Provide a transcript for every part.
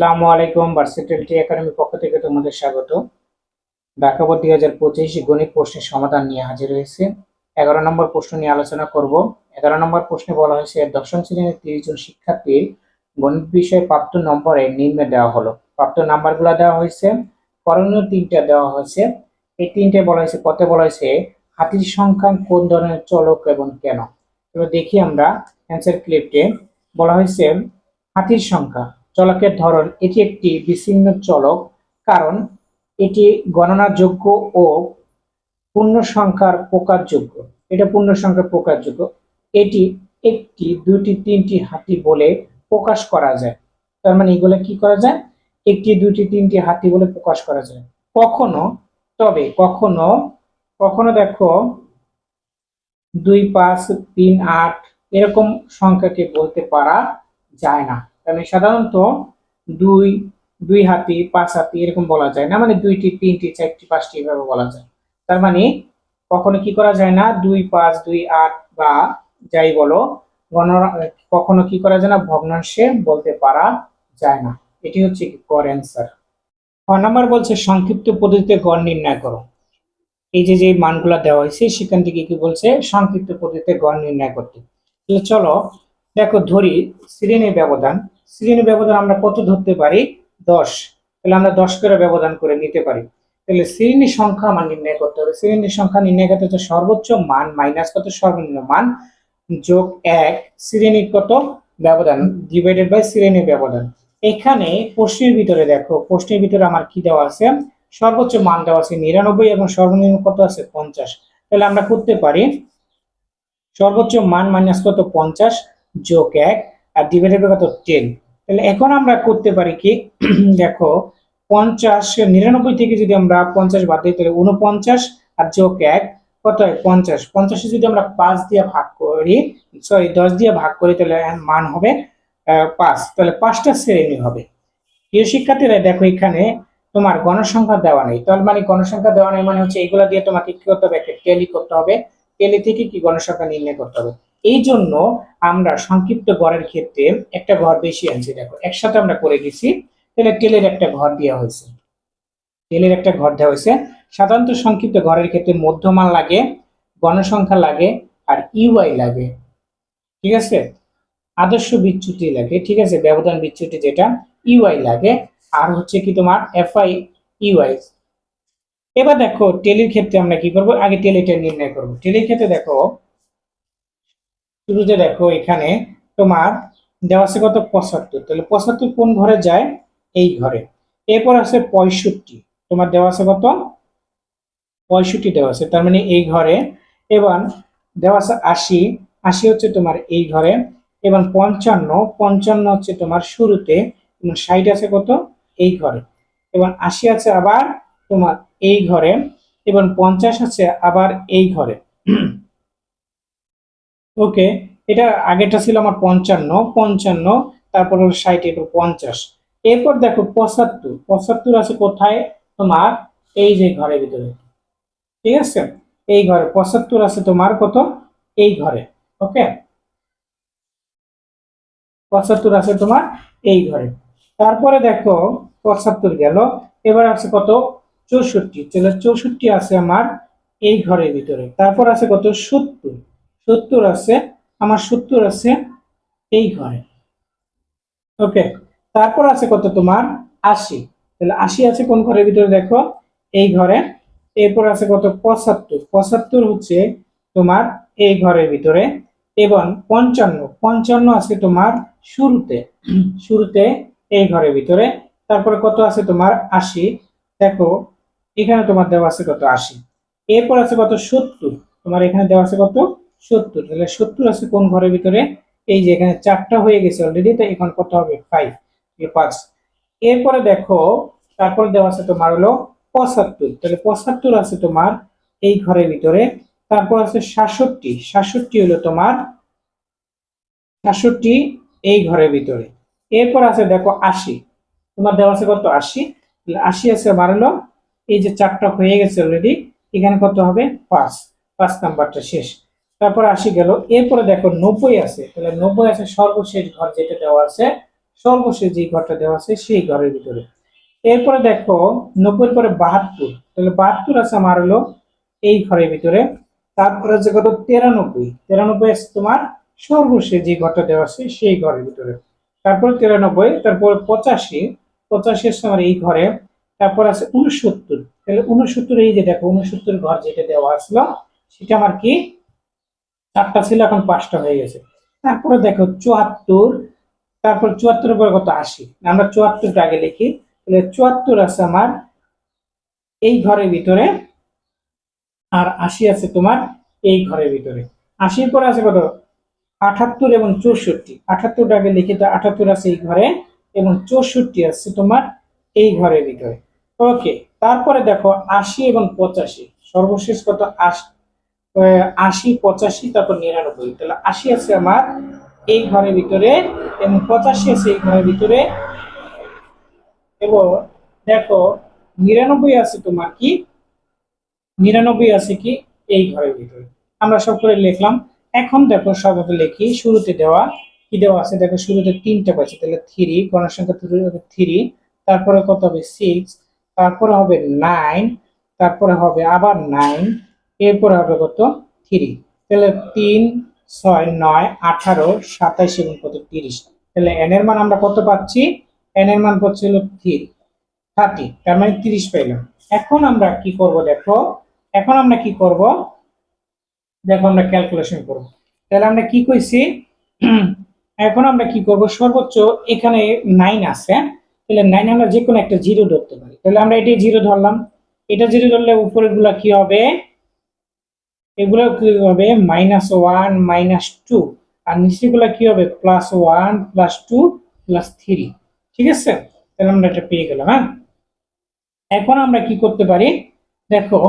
আসসালামু আলাইকুম varsity academy পক্ষ থেকে তোমাদের স্বাগত। ঢাকাবোর্ড দুই হাজার পঁচিশ গণিত প্রশ্নের সমাধান নিয়ে হাজির হয়েছে। এগারো নম্বর প্রশ্ন নিয়ে আলোচনা করব। এগারো নম্বর প্রশ্নে বলা হয়েছে, দশম শ্রেণির তিরিশ জন শিক্ষার্থীর গণিত বিষয়ে প্রাপ্ত নম্বরে নিম্নে দেওয়া হলো। প্রাপ্ত নাম্বারগুলো দেওয়া হয়েছে, করণীয় তিনটা দেওয়া হয়েছে। এই তিনটে বলা হয়েছে কত বলা হয়েছে, হাতির সংখ্যা কোন ধরনের চলক এবং কেন? এবার দেখি আমরা অ্যান্সার ক্লিপটে বলা হয়েছে, হাতির সংখ্যা। চলকের ধরন, এটি একটি বিচ্ছিন্ন চলক, কারণ এটি গণনাযোগ্য ও পূর্ণ সংখ্যার প্রকারযোগ্য। এটা পূর্ণ সংখ্যার প্রকারযোগ্য। এটি একটি দুটি তিনটি হাতি বলে প্রকাশ করা যায়। তার মানে এগুলো কি করা যায়? একটি দুটি তিনটি হাতি বলে প্রকাশ করা যায়। কখনো, তবে কখনো কখনো দেখো, দুই, পাঁচ, তিন, আট, এরকম সংখ্যাকে বলতে পারা যায় না। কারণ সাধারণত দুই দুই হাতি, পাঁচ হাতি এরকম বলা যায়। না মানে দুইটি, তিনটি, চারটি, পাঁচটি এভাবে বলা যায়। তার মানে কখনো কি করা যায় না? দুই, পাঁচ, দুই, আট বা যাই বলো কখনো কি করা যায় না? ভগ্নাংশে বলতে পারা যায় না। এটি হচ্ছে কর অ্যান্সার ছ নম্বর বলছে, সংক্ষিপ্ত পদ্ধতিতে গড় নির্ণয় করো। এই যে যে মানগুলো দেওয়া হয়েছে, সেখান থেকে কি বলছে, সংক্ষিপ্ত পদ্ধতিতে গড় নির্ণয় করতে। চলো, দেখো, ধরি, শ্রেণির ব্যবধান। শ্রেণির ব্যবধান আমরা কত ধরতে পারি? দশ। তাহলে আমরা দশ করে ব্যবধান করে নিতে পারি। তাহলে শ্রেণির সংখ্যা আমার নির্ণয় করতে হবে। শ্রেণির সংখ্যা নির্ণয় করতে হচ্ছে সর্বোচ্চ মান মাইনাস কত? সর্বনিম্ন মান যোগ এক। শ্রেণির কত? ব্যবধান ডিভাইডেড বাই শ্রেণির ব্যবধান। এখানে প্রশ্নের ভিতরে দেখো, প্রশ্নের ভিতরে আমার কি দেওয়া আছে? সর্বোচ্চ মান দেওয়া আছে নিরানব্বই এবং সর্বনিম্ন কত আছে? পঞ্চাশ। তাহলে আমরা করতে পারি সর্বোচ্চ মান মাইনাস কত? পঞ্চাশ যোগ এক। আর ডিভাইডেড বাই কত? টেন তাহলে এখন আমরা করতে পারি কি? দেখো, পঞ্চাশ, নিরানব্বই থেকে যদি আমরা পঞ্চাশ বাদ দিই, তাহলে উনপঞ্চাশ আর যোগ এক, কত হয়? পঞ্চাশ। পঞ্চাশে যদি আমরা পাঁচ দিয়ে ভাগ করি সরি দশ দিয়ে ভাগ করি, তাহলে মান হবে পাঁচ। তাহলে পাঁচটা শ্রেণি হবে। প্রিয় শিক্ষার্থীরা, দেখো এখানে তোমার গণসংখ্যা দেওয়া নেই। তার মানে গণসংখ্যা দেওয়া নেই মানে হচ্ছে এগুলা দিয়ে তোমাকে কি করতে হবে? একটা টেলি করতে হবে। টেলি থেকে কি গণসংখ্যা নির্ণয় করতে হবে? এই জন্য আমরা সংক্ষিপ্ত গড়ের ক্ষেত্রে একটা ঘর বেশি আনছি। দেখো, একসাথে আমরা করে গেছি তাহলে টেলের একটা ঘর দেওয়া হয়েছে। টেলের একটা ঘর দেওয়া হয়েছে। সাধারণত সংক্ষিপ্ত ঘরের ক্ষেত্রে মধ্যমান লাগে, গণসংখ্যা লাগে আর ইউআই লাগে। ঠিক আছে? আদর্শ বিচ্যুতি লাগে। ঠিক আছে? ব্যবধান বিচ্যুতি যেটা, ইউআই লাগে। আর হচ্ছে কি তোমার? FI, UI. এবার দেখো টেলির ক্ষেত্রে আমরা কি করব? আগে টেলিটা নির্ণয় করব। টেলির ক্ষেত্রে দেখো শুরুতে দেখো এখানে তোমার দেওয়া আছে কত? পঁচাত্তর। তাহলে পঁচাত্তর কোন ঘরে যায়? এই ঘরে। এরপর আছে পঁয়ষট্টি। তোমার দেওয়া আছে কত? পঁয়ষট্টি দেওয়া আছে। তার মানে এই ঘরে। এবং দেওয়া আছে আশি। আশি হচ্ছে তোমার এই ঘরে। এবং পঞ্চান্ন। পঞ্চান্ন হচ্ছে তোমার শুরুতে। এবং ষাট আছে কত? এই ঘরে। এবং আশি আছে আবার তোমার এই ঘরে। এবং পঞ্চাশ আছে আবার এই ঘরে। ওকে, এটা আগেটা ছিল আমার পঞ্চান্ন পঞ্চান্ন, তারপর হলো ষাট এরপর পঞ্চাশ। এরপর দেখো পঁচাত্তর পঁচাত্তর আছে কোথায়? তোমার এই যে ঘরের ভিতরে। ঠিক আছে? এই ঘরে, পঁচাত্তর আছে তোমার কত? এই ঘরে, ওকে? পঁচাত্তর আছে তোমার এই ঘরে। তারপরে দেখো পঁচাত্তর গেল, এবার আছে কত? চৌষট্টি চৌষট্টি আছে আমার এই ঘরের ভিতরে। তারপর আছে কত? সত্তর। সত্তর আছে, আমার সত্তর আছে এই ঘরে। ওকে তারপর আছে কত তোমার? আশি। তাহলে আশি আছে কোন ঘরের ভিতরে দেখো? এই ঘরে। এরপর আছে কত? পঁচাত্তর। পঁচাত্তর হচ্ছে তোমার এই ঘরের ভিতরে এবং পঞ্চান্ন। পঞ্চান্ন আছে তোমার শুরুতে। শুরুতে এই ঘরের ভিতরে। তারপরে কত আছে তোমার? আশি। দেখো, এখানে তোমার দেওয়া আছে কত? আশি। এরপর আছে কত? সত্তর। তোমার এখানে দেওয়া আছে কত? সত্তর। তাহলে সত্তর আছে কোন ঘরের ভিতরে? এই যে এখানে চারটা হয়ে গেছে অলরেডি তো এখন কত হবে? ফাইভ পাঁচ। এরপরে দেখো, তারপরে দেওয়া আছে তোমার হলো পঁচাত্তর। তাহলে পঁচাত্তর আছে তোমার এই ঘরের ভিতরে। তারপর আছে সাতষট্টি। সাতষট্টি হলো তোমার সাতষট্টি এই ঘরের ভিতরে। এরপর আছে দেখো আশি। তোমার দেওয়া আছে কত? আশি। তাহলে আশি আছে আমার হলো এই যে চারটা হয়ে গেছে অলরেডি এখানে কত হবে? পাঁচ। পাঁচ নাম্বারটা শেষ। তারপর আশি গেল। এরপরে দেখো নব্বই আছে। তাহলে নব্বই আছে সর্বশেষ ঘর যেটা দেওয়া আছে, সর্বশেষ যে ঘরটা দেওয়া আছে সেই ঘরের ভিতরে। এরপরে দেখো নব্বই পরে বাহাত্তর। তাহলে বাহাত্তর আছে আমার হলো এই ঘরের ভিতরে। তারপরে আছে কত? তেরানব্বই। তেরানব্বই আছে তোমার সর্বশেষ যে ঘরটা দেওয়া আছে সেই ঘরের ভিতরে। তারপরে তিরানব্বই, তারপর পঁচাশি। পঁচাশি আছে আমার এই ঘরে। তারপর আছে উনসত্তর তাহলে উনসত্তর এই যে দেখো উনসত্তর ঘর যেটা দেওয়া আসলো, সেটা আমার কি? চারটা ছিল, এখন পাঁচটা হয়ে গেছে। তারপরে দেখো চুয়াত্তর, তারপর চুয়াত্তরের পরে কত আশি? আমরা চুয়াত্তরটা আগে লিখি। তাহলে চুয়াত্তর আছে আমার এই ঘরের ভিতরে আর আশি আছে তোমার এই ঘরের ভিতরে। আশির পরে আছে কত? আঠাত্তর এবং চৌষট্টি। আঠাত্তরটা আগে লিখি তো আঠাত্তর আছে এই ঘরে এবং চৌষট্টি আছে তোমার এই ঘরের ভিতরে। ওকে, তারপরে দেখো আশি এবং পঁচাশি। সর্বশেষ কত আশি আশি, পঁচাশি, তারপর নিরানব্বই। তাহলে আশি আছে আমার এই ঘরের ভিতরে এবং পঁচাশি আছে এই ঘরের ভিতরে। এবং দেখো, নিরানব্বই আছে তোমার কি? নিরানব্বই আছে কি? এই ঘরের ভিতরে। আমরা সব করে লিখলাম। এখন দেখো সবাইকে লিখি, শুরুতে দেওয়া। কি দেওয়া আছে? দেখো, শুরুতে তিনটা পাচ্ছি তাহলে থ্রি গণসংখ্যা থ্রি তারপরে কত হবে? সিক্স তারপরে হবে নাইন তারপরে হবে আবার নাইন এরপরে হবে কত? থ্রি তাহলে তিন, ছয়, নয়, আঠারো, সাতাইশ এবং কত? তিরিশ। তাহলে এন এর মান আমরা কত পাচ্ছি? এন এর মান পাচ্ছি হলো থ্রি থার্টি। তার মানে তিরিশ পাইলাম। এখন আমরা কি করব দেখো? এখন আমরা কি করব? দেখো আমরা ক্যালকুলেশন করব। তাহলে আমরা কি কইছি? এখন আমরা কি করব? সর্বোচ্চ এখানে নাইন আছে। তাহলে নাইন আমরা যে কোনো একটা জিরো ধরতে পারি। তাহলে আমরা এটি জিরো ধরলাম। এটা জিরো ধরলে উপরেরগুলা কি হবে? এগুলো কি হবে? মাইনাস ওয়ান মাইনাস টু আর নিচেগুলা কি হবে? Plus one plus two plus three ঠিক আছে? তাহলে আমরা এটা পেয়ে গেলাম হ্যাঁ? এখন আমরা কি করতে পারি? দেখো,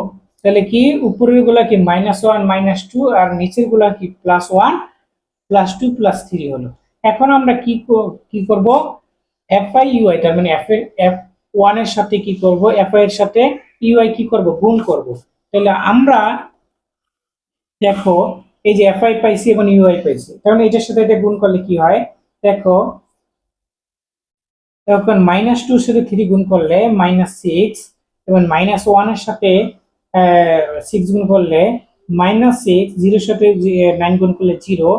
তাহলে কি উপরেরগুলা কি মাইনাস ওয়ান মাইনাস টু আর নিচেরগুলা কি plus one plus two plus three হলো। এখন আমরা কি কি করব? এফ আই ইউআই তার মানে এফ এফ ওয়ানের সাথে কি করব? এফ আই এর সাথে ইউআই কি করব? গুণ করব। তাহলে আমরা দেখো, এই যে এফ আই পাইছি এবং ইউআই পাইছি কারণ এটার সাথে এটা গুণ করলে কি হয়? দেখো তখন মাইনাস টুর সাথে থ্রি গুণ করলে মাইনাস সিক্স এবং মাইনাস ওয়ানের সাথে সিক্স গুণ করলে মাইনাস সিক্স জিরোর সাথে নাইন গুণ করলে জিরো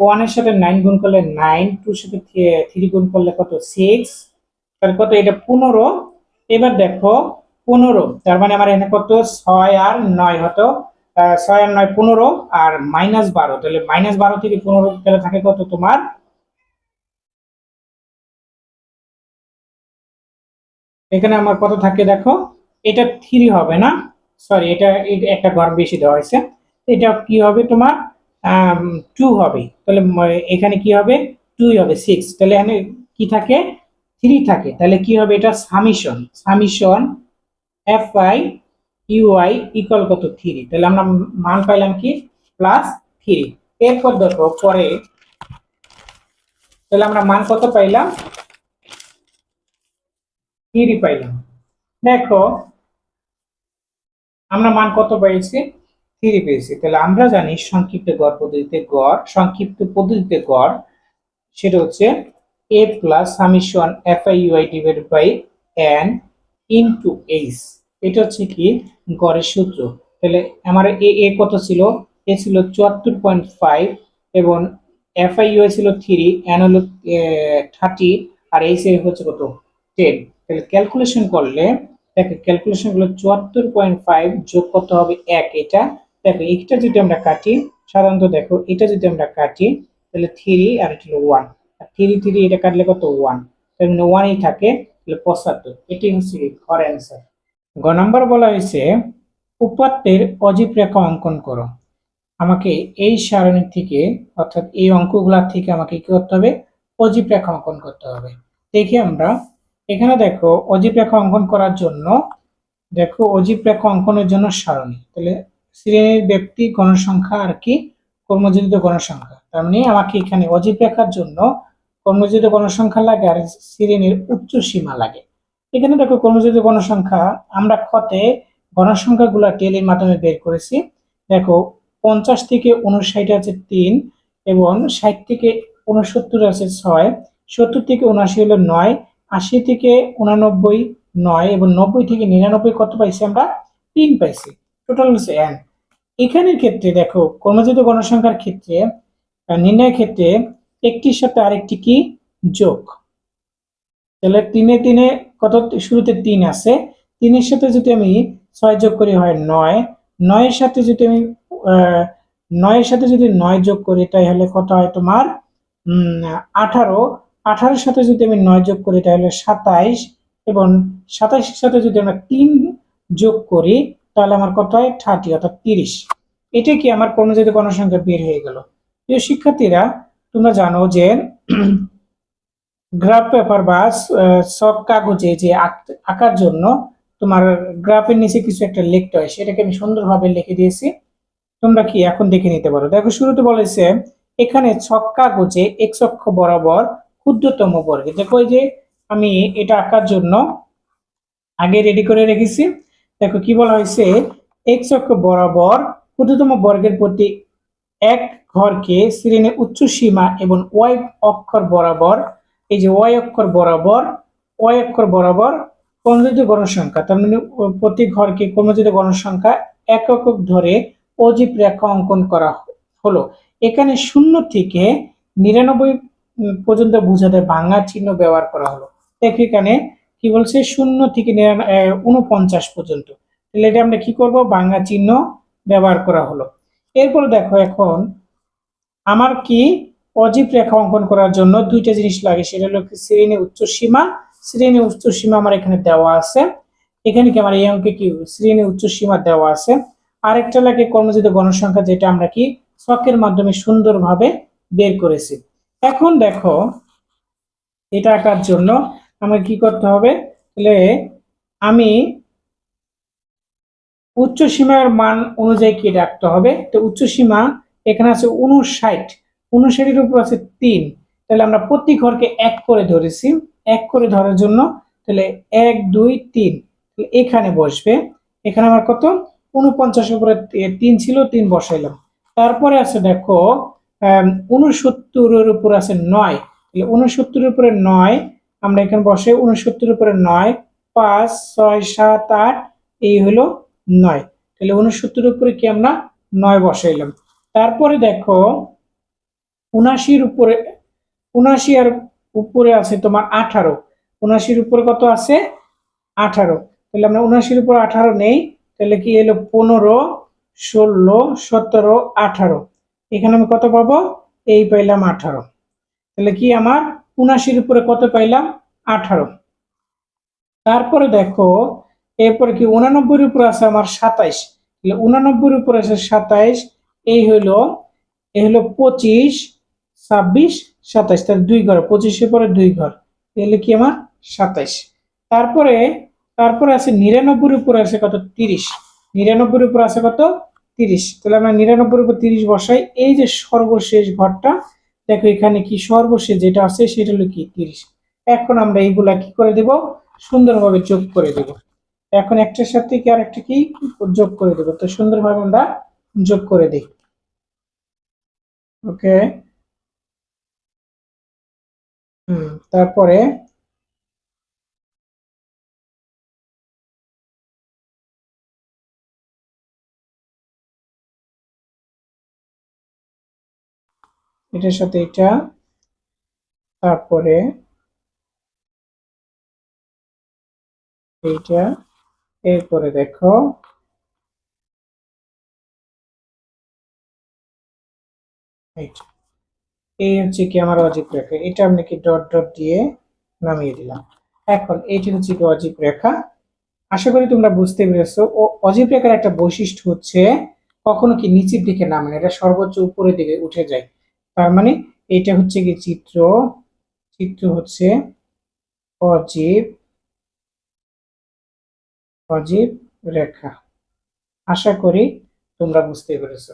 ওয়ানের সাথে নাইন গুণ করলে নাইন টুর সাথে থ্রি গুণ করলে কত? সিক্স তাহলে কত? এটা পনেরো। এবার দেখো, পনেরো, তার মানে আমার এখানে কত? ছয় আর নয় হতো। ছয় আর নয় পনেরো আর মাইনাস বারো। তাহলে মাইনাস বারো থেকে পনেরো তাহলে থাকে কত তোমার? এখানে আমার কত থাকে দেখো? এটা থ্রি হবে না? সরি এটা একটা ঘর বেশি দেওয়া হয়েছে। এটা কি হবে তোমার? টু হবে। তাহলে এখানে কি হবে? টুই হবে সিক্স তাহলে এখানে কি থাকে? থ্রি থাকে। তাহলে কি হবে এটা? Summation summation F I UI equal কত থ্রি তাহলে আমরা মান পাইলাম কি? প্লাস থ্রি এরপর দেখো, পরে তাহলে আমরা মান কত পাইলাম? থ্রি পাইলাম। দেখো, আমরা মান কত পেয়েছি? থ্রি পেয়েছি। তাহলে আমরা জানি সংক্ষিপ্ত গড় পদ্ধতিতে গড়, সংক্ষিপ্ত পদ্ধতিতে গড়, সেটা হচ্ছে A plus summation F I UI divided by N into H এটা হচ্ছে কি গড়ের সূত্র। তাহলে আমার এ এ কত ছিল? এ ছিল চুয়াত্তর পয়েন্ট ফাইভ এবং এফ আই ইউআই ছিল থ্রি এন হলো থার্টি আর এইচ এ হচ্ছে কত? টেন তাহলে ক্যালকুলেশন করলে, দেখো ক্যালকুলেশনগুলো চুয়াত্তর পয়েন্ট ফাইভ যোগ করতে হবে এক এটা। দেখো এটা যদি আমরা কাটি, সাধারণত দেখো এটা যদি আমরা কাটি, তাহলে থ্রি আর এটা হলো ওয়ান আর থ্রি থ্রি এটা কাটলে কত? ওয়ান তার মানে ওয়ানই থাকে, তাহলে পঁচাত্তর। এটি হচ্ছে ঘর অ্যান্সার গ নম্বর বলা হয়েছে, উপাত্তের অজীব রেখা অঙ্কন করো। আমাকে এই সারণী থেকে, অর্থাৎ এই অঙ্কগুলা থেকে আমাকে কি করতে হবে? অজীব রেখা অঙ্কন করতে হবে। দেখি আমরা, এখানে দেখো, অজীব রেখা অঙ্কন করার জন্য, দেখো, অজীব রেখা অঙ্কনের জন্য সারণী। তাহলে শ্রেণির ব্যক্তি গণসংখ্যা আর কি? কর্মজীবিত গণসংখ্যা। তার মানে আমাকে এখানে অজীব রেখার জন্য কর্মজীবিত গণসংখ্যা লাগে আর শ্রেণির উচ্চ সীমা লাগে। এখানে দেখো কর্মজীবিত গণসংখ্যা, আমরা ক্ষতে গণসংখ্যাগুলো টেলির মাধ্যমে বের করেছি। দেখো, পঞ্চাশ থেকে উনষাট আছে তিন এবং ষাট থেকে উনসত্তর আছে ছয়, সত্তর থেকে উনআশি হলো নয়, আশি থেকে উনানব্বই নয় এবং নব্বই থেকে নিরানব্বই কত পাইছি আমরা? তিন পাইছি। টোটাল হচ্ছে এন এখানের ক্ষেত্রে দেখো কর্মজিত গণসংখ্যার ক্ষেত্রে নির্ণয়ের ক্ষেত্রে একটির সাথে আরেকটি কি? যোগ। তাহলে তিনে তিনে কত শুরুতে তিন আছে, তিনের সাথে যদি আমি ছয় যোগ করি হয় নয়, নয়ের সাথে যদি আমি নয়ের সাথে যদি নয় যোগ করি তাই হলে কত হয় তোমার? আঠারো। আঠারোর সাথে যদি আমি নয় যোগ করি তাহলে সাতাইশ এবং সাতাইশের সাথে যদি আমরা তিন যোগ করি তাহলে আমার কত হয়? থার্টি, অর্থাৎ তিরিশ। এটা কি আমার কর্মজাত গণসংখ্যা বের হয়ে গেল? প্রিয় শিক্ষার্থীরা, তোমরা জানো যে গ্রাফ পেপার বা সব কাগজে যে আঁক- আঁকার জন্য তোমার গ্রাফের নিচে কিছু একটা লিখতে হয়, সেটাকে আমি সুন্দরভাবে লিখে দিয়েছি। তোমরা কি এখন দেখে নিতে পারো। দেখো, শুরুতে বলেছে, এখানে ছক কাগজে এক অক্ষ বরাবর ক্ষুদ্রতম বর্গে। দেখো যে আমি এটা আঁকার জন্য আগে রেডি করে রেখেছি। দেখো, কি বলা হয়েছে? এক্স অক্ষ বরাবর ক্ষুদ্রতম বর্গের প্রতি এক ঘরকে শ্রেণির উচ্চ সীমা এবং ওয়াই অক্ষর বরাবর এই যে ওয়াই অক্ষর বরাবর, ওয়াই অক্ষর বরাবর কর্মজিত গণসংখ্যা, তার মানে প্রতি ঘরকে কর্মজিত গণসংখ্যা এক একক ধরে অজীব রেখা অঙ্কন করা হলো। এখানে শূন্য থেকে নিরানব্বই পর্যন্ত বোঝাতে ভাঙা চিহ্ন ব্যবহার করা হলো। দেখো এখানে কি বলছে? শূন্য থেকে উনপঞ্চাশ পর্যন্ত। তাহলে এটা আমরা কি করব? ভাঙা চিহ্ন ব্যবহার করা হলো। এরপর দেখো এখন আমার কি অজীব রেখা অঙ্কন করার জন্য দুইটা জিনিস লাগে, সেটা হলো শ্রেণি উচ্চ সীমা শ্রেণি উচ্চ সীমা আমার এখানে দেওয়া আছে। এখানে কি আমার এই অঙ্কে কি শ্রেণি উচ্চ সীমা দেওয়া আছে। আরেকটা লাগে কর্মজিত গণসংখ্যা, যেটা আমরা কি ছকের মাধ্যমে সুন্দরভাবে বের করেছি। এখন দেখো, এটা আঁকার জন্য আমার কি করতে হবে? তাহলে আমি উচ্চ সীমার মান অনুযায়ী কি রাখতে হবে? তো উচ্চ সীমা এখানে আছে উনষাট। উনষাটের উপর আছে তিন। তাহলে আমরা প্রতি ঘরকে এক করে ধরেছি। এক করে ধরার জন্য তাহলে এক, দুই, তিন। তাহলে এখানে বসবে। এখানে আমার কত? উনপঞ্চাশের উপরে তিন ছিল, তিন বসাইলাম। তারপরে আছে দেখো উনসত্তরের উপর আছে নয়। তাহলে উনসত্তরের উপরে নয়, আমরা এখানে বসে উনসত্তরের উপরে নয়, পাঁচ, ছয়, সাত, আট, এই হলো নয়। তাহলে উনসত্তরের উপরে কি আমরা নয় বসাইলাম। তারপরে দেখো উনাশির উপরে উনাশি আর উপরে আছে তোমার আঠারো। উনাশির উপরে কত আছে? আঠারো। তাহলে আমরা উনাশির উপর আঠারো নেই, তাহলে কি এলো পনেরো, ষোলো, সতেরো, আঠারো। এখানে আমি কত পাবো? এই পাইলাম আঠারো। তাহলে কি আমার? উনাশির উপরে কত পাইলাম? আঠারো। তারপরে দেখো, এরপরে কি উনানব্বইয়ের উপরে আছে আমার সাতাইশ। তাহলে উনানব্বইয়ের উপরে আছে সাতাইশ, এই হলো এই হলো পঁচিশ ছাব্বিশ, সাতাইশ। তাহলে দুই ঘর, পঁচিশের পরে দুই ঘর। এলে কি আমার? সাতাইশ। তারপরে তারপরে আছে নিরানব্বইয়ের উপরে আছে কত? তিরিশ। নিরানব্বইয়ের উপর আছে কত? তিরিশ। তাহলে আমরা নিরানব্বইয়ের উপর তিরিশ বসাই। এই যে সর্বশেষ ঘরটা, দেখো এখানে কি সর্বশেষ যেটা আছে, সেটা হলো কি? তিরিশ। এখন আমরা এইগুলা কি করে দেব? সুন্দরভাবে যোগ করে দেব। এখন একটার সাথে কি আর একটা কি? যোগ করে দেব। তো সুন্দরভাবে আমরা যোগ করে দিই। ওকে? হুম। তারপরে এটার সাথে এটা তারপরে এইটা এরপরে দেখো এইটা। এই হচ্ছে কি আমার অজীব রেখা। এটা আমি কি ডট ডট দিয়ে নামিয়ে দিলাম। এখন এইটা হচ্ছে কি অজীব রেখা। আশা করি তোমরা বুঝতে পেরেছ, ও অজীব রেখার একটা বৈশিষ্ট্য হচ্ছে কখনো কি নিচের দিকে নামে না, এটা সর্বোচ্চ উপরের দিকে উঠে যায়। তার মানে এটা হচ্ছে কি চিত্র চিত্র হচ্ছে অজীব অজীব রেখা। আশা করি তোমরা বুঝতে পেরেছ।